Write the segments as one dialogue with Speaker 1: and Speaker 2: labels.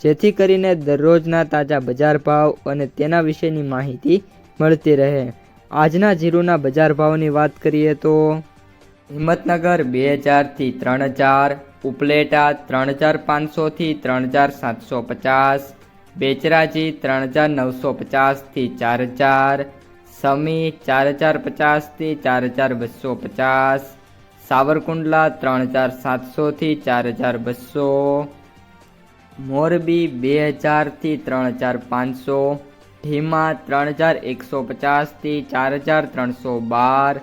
Speaker 1: જેથી કરીને દરરોજના તાજા બજાર ભાવ અને તેના વિશેની માહિતી મળતી રહે. આજના જીરુના બજાર ભાવની વાત કરીએ તો હિંમતનગર બે હજારથી ત્રણ હજાર, ઉપલેટા ત્રણ હજાર પાંચસોથી ત્રણ હજાર સાતસો પચાસ, બેચરાજી ત્રણ હજાર નવસો પચાસથી ચાર હજાર, સમી ચાર હજાર પચાસથી ચાર હજાર બસો પચાસ, સાવરકુંડલા ત્રણ હજાર સાતસોથી ચાર હજાર બસો મોરબી બે હજારથી ત્રણ હજાર પાંચસો ઢીમા ત્રણ હજાર એકસો પચાસથી ચાર હજાર ત્રણસો બાર,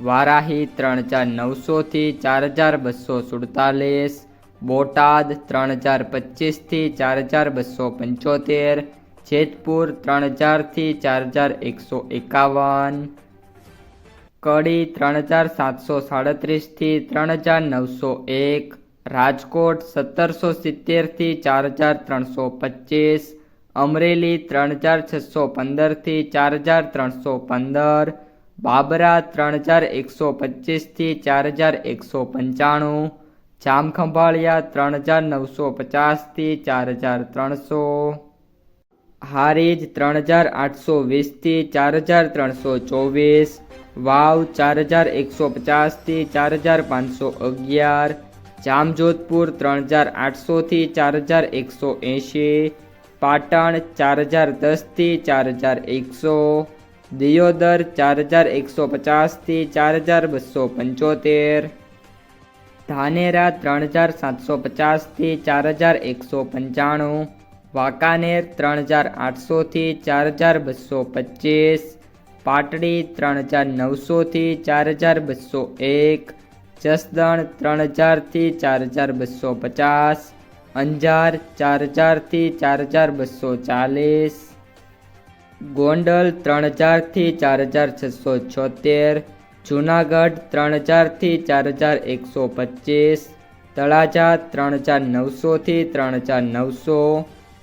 Speaker 1: વારાહી ત્રણ હજાર નવસોથી ચાર હજાર બસો સુડતાલીસ, બોટાદ ત્રણ હજાર પચીસથી ચાર હજાર બસો પંચોતેર, જેતપુર ત્રણ હજારથી ચાર હજાર એકસો એકાવન, કડી ત્રણ હજાર સાતસો સાડત્રીસથી ત્રણ હજાર નવસો એક રાજકોટ સત્તરસો સિત્તેરથી ચાર હજાર ત્રણસો પચીસ, અમરેલી ત્રણ હજાર છસો પંદરથી ચાર હજાર ત્રણસો પંદર, બાબરા ત્રણ હજાર એકસો પચીસથી ચાર હજાર એકસો પંચાણું, જામખંભાળિયા ત્રણ હજાર નવસો પચાસથી ચાર હજાર ત્રણસો, હારીજ ત્રણ હજાર આઠસો વીસથી ચાર હજાર ત્રણસો ચોવીસ, વાવ ચાર હજાર એકસો પચાસથી ચાર હજાર પાંચસો અગિયાર જામજોધપુર ત્રણ હજાર આઠસોથી ચાર હજાર એકસો એંશી, પાટણ ચાર હજાર દસથી ચાર હજાર એકસો, દિયોદર ચાર હજાર એકસો પચાસથી ચાર હજાર બસો પંચોતેર, ધાનેરા ત્રણ હજાર સાતસો પચાસથી ચાર હજાર એકસો પંચાણું, વાંકાનેર ત્રણ હજાર આઠસોથી ચાર હજાર બસો પચીસ, પાટડી ત્રણ હજાર નવસોથી ચાર હજાર બસો એક જસદણ ત્રણ હજારથી ચાર હજાર બસો પચાસ, અંજાર ચાર હજારથી ચાર હજાર બસો ચાલીસ, ગોંડલ ત્રણ હજારથી ચાર હજાર છસો છોતેર, જુનાગઢ ત્રણ હજારથી ચાર હજાર એકસો પચીસ, તળાજા ત્રણ હજાર નવસોથી ત્રણ હજાર નવસો,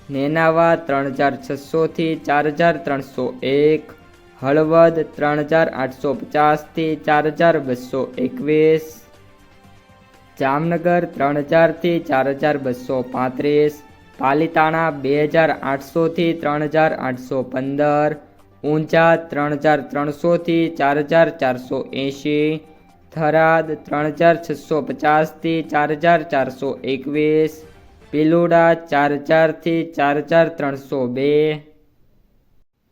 Speaker 1: નેનાવા ત્રણ હજાર છસોથી ચાર હજાર ત્રણસો એક, હળવદ ત્રણ હજાર આઠસો પચાસથી ચાર હજાર બસો એકવીસ જામનગર ત્રણ હજારથી ચાર હજાર બસો પાંત્રીસ, પાલીતાણા બે હજાર આઠસોથી ત્રણ હજાર આઠસો પંદર, ઊંઝા ત્રણ હજાર ત્રણસોથી ચાર હજાર ચારસો એંશી, થરાદ ત્રણ હજાર છસો પચાસથી ચાર હજાર ચારસો એકવીસ, પિલુડા ચાર હજારથી ચાર હજાર ત્રણસો બે,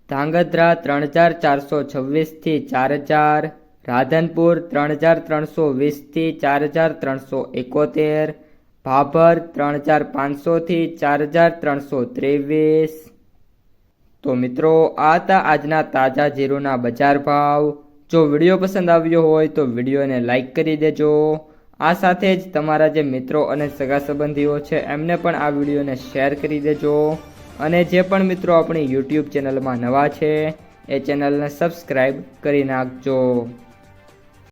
Speaker 1: ધાંગધ્રા ત્રણ હજાર ચારસો છવ્વીસથી ચાર હજાર રાધનપુર ત્રણ હજાર ત્રણસો વીસથી ચાર હજાર ત્રણસો એકોતેર, ભાભર ત્રણ હજાર પાંચસોથી ચાર હજાર ત્રણસો ત્રેવીસ. તો મિત્રો, આ હતા આજના તાજા જીરુના બજાર ભાવ. જો વીડિયો પસંદ આવ્યો હોય તો વિડીયોને લાઈક કરી દેજો. આ સાથે જ તમારા જે મિત્રો અને સગા સંબંધીઓ છે, એમને પણ આ વિડીયોને શેર કરી દેજો. અને જે પણ મિત્રો આપણી યુટ્યુબ ચેનલમાં નવા છે, એ ચેનલને સબસ્ક્રાઈબ કરી નાખજો.